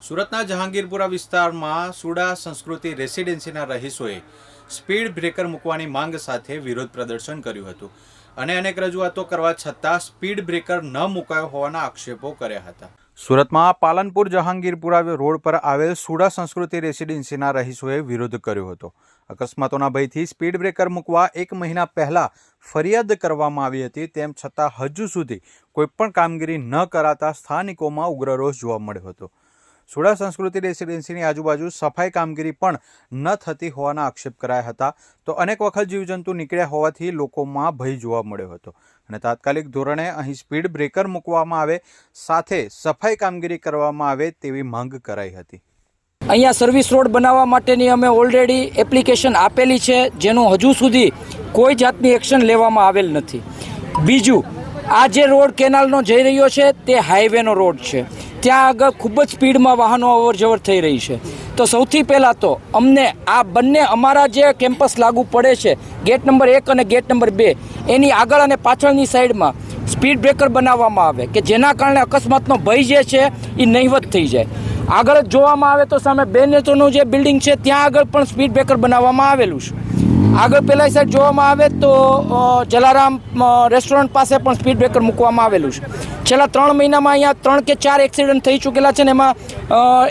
સુરતના જહાંગીરપુરા વિસ્તારમાં સુડા સંસ્કૃતિ રેસિડેન્સીના રહીશોએ સ્પીડ બ્રેકર મૂકવાની માંગ સાથે વિરોધ પ્રદર્શન કર્યું હતું અને અનેક રજૂઆતો કરવા છતાં સ્પીડ બ્રેકર ન મુકાયો હોવાના આક્ષેપો કર્યા હતા. સુરતમાં પાલનપુર જહાંગીરપુરા રોડ પર આવેલ સુડા સંસ્કૃતિ રેસિડેન્સીના રહીશોએ વિરોધ કર્યો હતો. અકસ્માતોના ભયથી સ્પીડ બ્રેકર મૂકવા એક મહિના પહેલાં ફરિયાદ કરવામાં આવી હતી, તેમ છતાં હજુ સુધી કોઈપણ કામગીરી ન કરાતા સ્થાનિકોમાં ઉગ્ર રોષ જોવા મળ્યો હતો. સુડા સંસ્કૃતિ રેસિડેન્સીની આજુબાજુ સફાઈ કામગીરી પણ ન થતી હોવાના આક્ષેપ કરાયા હતા. તો અનેક વખત જીવજંતુ નીકળ્યા હોવાથી લોકોમાં ભય જોવા મળ્યો હતો. અને તાત્કાલિક ધોરણે અહીં સ્પીડ બ્રેકર મૂકવામાં આવે, સાથે સફાઈ કામગીરી કરવામાં આવે તેવી માંગ કરાઈ હતી. અહીંયા સર્વિસ રોડ બનાવવા માટેની અમે ઓલરેડી એપ્લિકેશન આપેલી છે, જેનું હજુ સુધી કોઈ જાતની એક્શન લેવામાં આવેલ નથી. બીજું, આ જે રોડ કેનાલનો જઈ રહ્યો છે, તે હાઈવેનો રોડ છે. ત્યાં આગળ ખૂબ જ સ્પીડમાં વાહનો અવર જવર થઈ રહી છે. તો સૌથી પહેલાં તો અમને આ બંને અમારા જે કેમ્પસ લાગુ પડે છે, ગેટ નંબર એક અને ગેટ નંબર બે, એની આગળ અને પાછળની સાઈડમાં સ્પીડ બ્રેકર બનાવવામાં આવે કે જેના કારણે અકસ્માતનો ભય જે છે એ નહીવત થઈ જાય. આગળ જોવામાં આવે તો સામે બે નેત્રોનું જે બિલ્ડિંગ છે, ત્યાં આગળ પણ સ્પીડ બ્રેકર બનાવવામાં આવેલું છે. આગળ પેલા સાઈડ જોવામાં આવે તો જલારામ રેસ્ટોરન્ટ પાસે પણ સ્પીડ બ્રેકર મૂકવામાં આવેલું છે. છેલ્લા ત્રણ મહિનામાં અહીંયા ત્રણ કે ચાર એક્સિડન્ટ થઈ ચૂકેલા છે ને એમાં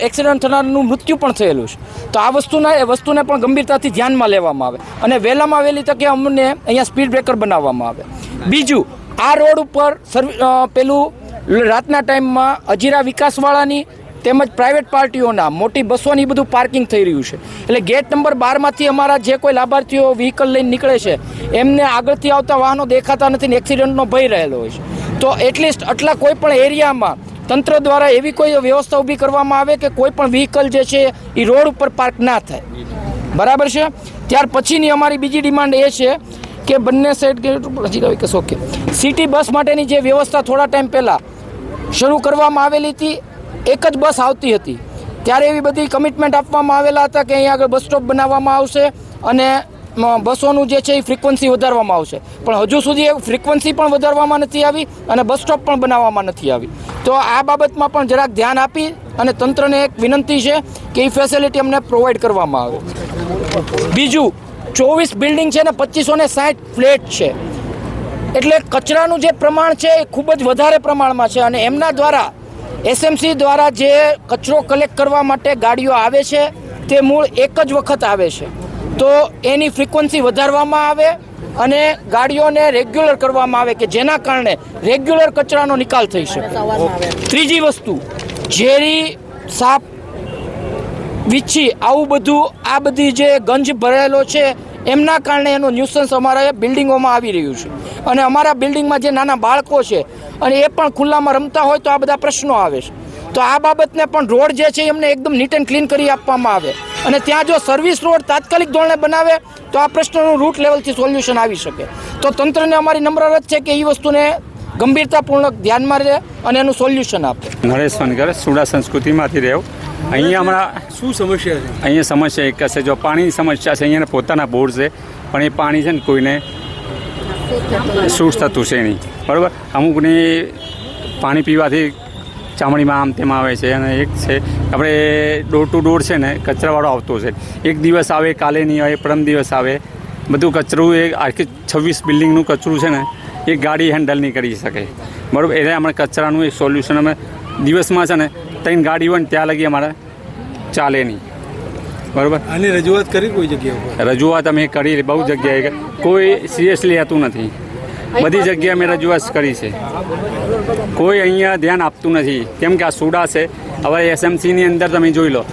એક્સિડન્ટ થનારનું મૃત્યુ પણ થયેલું છે. તો આ વસ્તુના, એ વસ્તુને પણ ગંભીરતાથી ધ્યાનમાં લેવામાં આવે. અને વહેલામાં વહેલી તકે અમને અહીંયા સ્પીડ બ્રેકર બનાવવામાં આવે. બીજું, આ રોડ ઉપર સર્વિ પેલું રાતના ટાઈમમાં અજીરા વિકાસવાળાની તેમજ પ્રાઇવેટ પાર્ટીઓના, મોટી બસોની બધું પાર્કિંગ થઈ રહ્યું છે. એટલે ગેટ નંબર બારમાંથી અમારા જે કોઈ લાભાર્થીઓ વ્હીકલ લઈને નીકળે છે, એમને આગળથી આવતા વાહનો દેખાતા નથી ને એક્સિડન્ટનો ભય રહેલો હોય છે. તો એટલીસ્ટ આટલા કોઈ પણ એરિયામાં તંત્ર દ્વારા એવી કોઈ વ્યવસ્થા ઊભી કરવામાં આવે કે કોઈ પણ વ્હીકલ જે છે એ રોડ ઉપર પાર્ક ના થાય. બરાબર છે? ત્યાર પછીની અમારી બીજી ડિમાન્ડ એ છે કે બંને સાઈડ ગેટ ઉપર હજી કે ઓકે સિટી બસ માટેની જે વ્યવસ્થા થોડા ટાઈમ પહેલાં શરૂ કરવામાં આવેલી હતી. એક જ બસ આવતી હતી. ત્યારે એવી બધી કમિટમેન્ટ આપવામાં આવેલા હતા કે અહીંયા આગળ બસ સ્ટોપ બનાવવામાં આવશે અને બસોનું જે છે એ ફ્રિકવન્સી વધારવામાં આવશે. પણ હજુ સુધી એ ફ્રિકવન્સી પણ વધારવામાં નથી આવી અને બસ સ્ટોપ પણ બનાવવામાં નથી આવી. તો આ બાબતમાં પણ જરાક ધ્યાન આપી અને તંત્રને એક વિનંતી છે કે એ ફેસિલિટી અમને પ્રોવાઈડ કરવામાં આવે. બીજું, ચોવીસ બિલ્ડિંગ છે ને પચીસો સાઠ ફ્લેટ છે. એટલે કચરાનું જે પ્રમાણ છે એ ખૂબ જ વધારે પ્રમાણમાં છે અને એમના દ્વારા એસએમસી દ્વારા જે કચરો કલેક્ટ કરવા માટે ગાડીઓ આવે છે, તે મૂળ એક જ વખત આવે છે. તો એની ફ્રિકવન્સી વધારવામાં આવે અને ગાડીઓને રેગ્યુલર કરવામાં આવે કે જેના કારણે રેગ્યુલર કચરાનો નિકાલ થઈ શકે. ત્રીજી વસ્તુ, ઝેરી સાપ, વીછી, આવું બધું આ બધી જે ગંજ ભરેલો છે એમના કારણે એનું ન્યુસન્સ અમારા બિલ્ડિંગોમાં આવી રહ્યું છે. અને અમારા બિલ્ડિંગમાં જે નાના બાળકો છે, અને એ પણ ખુલ્લામાં રમતા હોય તો આ બધા પ્રશ્નો આવે છે. તો આ બાબતને પણ રોડ જે છે એમને એકદમ નીટ એન્ડ ક્લીન કરી આપવામાં આવે. અને ત્યાં જો સર્વિસ રોડ તાત્કાલિક ધોરણે બનાવે, તો આ પ્રશ્નનું રૂટ લેવલથી સોલ્યુશન આવી શકે. તો તંત્રને અમારી નમ્ર રથ છે કે એ વસ્તુને ગંભીરતાપૂર્વક ધ્યાનમાં રહે અને એનું સોલ્યુશન આપે. નરેશ વનકર સુડા સંસ્કૃતિમાંથી રહેવું અહીંયા હમણાં શું સમસ્યા છે? અહીંયા સમસ્યા એક છે. જો પાણીની સમસ્યા છે અહીંયા પોતાના બોર છે પણ એ પાણી છે ને કોઈને શૂટ થતું છે નહીં. બરાબર? અમુકને પાણી પીવાથી ચામડીમાં આમ તેમ આવે છે અને એક છે આપણે ડોર ટુ ડોર છે ને કચરાવાળો આવતો છે. એક દિવસ આવે કાલે નહીં આવે પરમ દિવસ આવે. બધું કચરું એ આખી છવ્વીસ બિલ્ડિંગનું કચરું છે ને એ ગાડી હેન્ડલ નહીં કરી શકે. બરાબર એટલે અમારે કચરાનું એક સોલ્યુશન અમે દિવસમાં છે ને ત્રણ ગાડી હોય ને ત્યાં લગી અમારે ચાલે નહીં. બરાબર? આની રજૂઆત કરી કોઈ જગ્યાએ રજૂઆત અમે કરી બહુ જગ્યાએ કોઈ સિરિયસલી લેતું નથી. બધી જગ્યાએ અમે રજૂઆત કરી છે. કોઈ અહીંયા ધ્યાન આપતું નથી. કેમ કે આ સુડા છે. હવે એસએમસીની અંદર તમે જોઈ લો.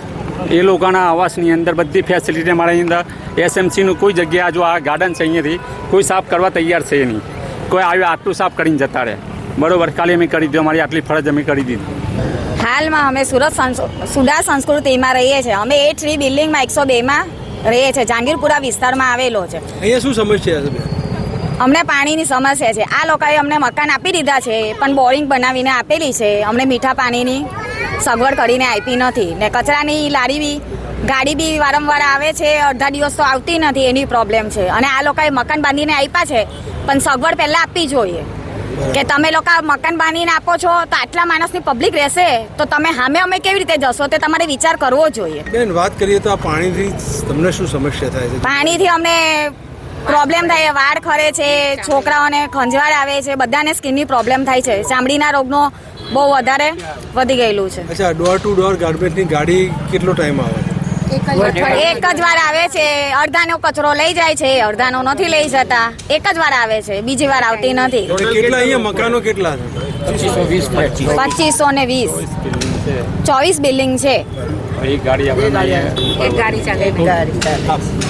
એ લોકોના આવાસની અંદર બધી ફેસિલિટી અમારા અંદર એસએમસીનું કોઈ જગ્યા જો આ ગાર્ડન છે અહીંયાથી કોઈ સાફ કરવા તૈયાર છે નહીં. કોઈ આવ્યું આટલું સાફ કરીને જતા રહે. બરોબર ખાલી અમે કરી દીધું અમારી આટલી ફરજ અમે કરી દીધી. હાલમાં અમે સુરત સુડા સંસ્કૃતિમાં રહીએ છીએ. અમે એ થ્રી બિલ્ડિંગમાં એકસો બેમાં રહીએ છીએ. જાંગીરપુરા વિસ્તારમાં આવેલો છે. અહીંયા શું સમસ્યા છે? અમને પાણીની સમસ્યા છે. આ લોકોએ અમને મકાન આપી દીધા છે પણ બોરિંગ બનાવીને આપેલી છે. અમને મીઠા પાણીની સગવડ કરીને આપી નથી. ને કચરાની લારી બી ગાડી બી વારંવાર આવે છે. અડધા દિવસ તો આવતી નથી એની પ્રોબ્લેમ છે. અને આ લોકોએ મકાન બાંધીને આપ્યા છે. પણ સગવડ પહેલાં આપવી જોઈએ. કે તમે લોકો મકાન બાંધીને આપો છો તો આટલા માણસની પબ્લિક રહેશે તો તમે સામે અમે કેવી રીતે જશો તે તમારે વિચાર કરવો જોઈએ. બેન વાત કરીએ તો આ પાણીથી તમને શું સમસ્યા થાય છે? પાણીથી અમને પ્રોબ્લેમ થાય વાળ ખરે છે છોકરાઓને ખંજવાળ આવે છે બધાને સ્કિનની પ્રોબ્લેમ થાય છે. ચામડીના રોગનો બહુ વધારે વધી ગયેલું છે. અચ્છા ડોર ટુ ડોર ગાર્બેજની ગાડી કેટલો ટાઈમ આવે? છે એક જ વાર આવે છે. અડધાનો કચરો લઈ જાય છે. અડધાનો નથી લઈ જતા. એક જ વાર આવે છે. બીજી વાર આવતી નથી. કેટલા અહીંયા મકાનો કેટલા પચીસો ને વીસ ચોવીસ બિલ્ડિંગ છે. એક ગાડી આપણે એક ગાડી ચાલે.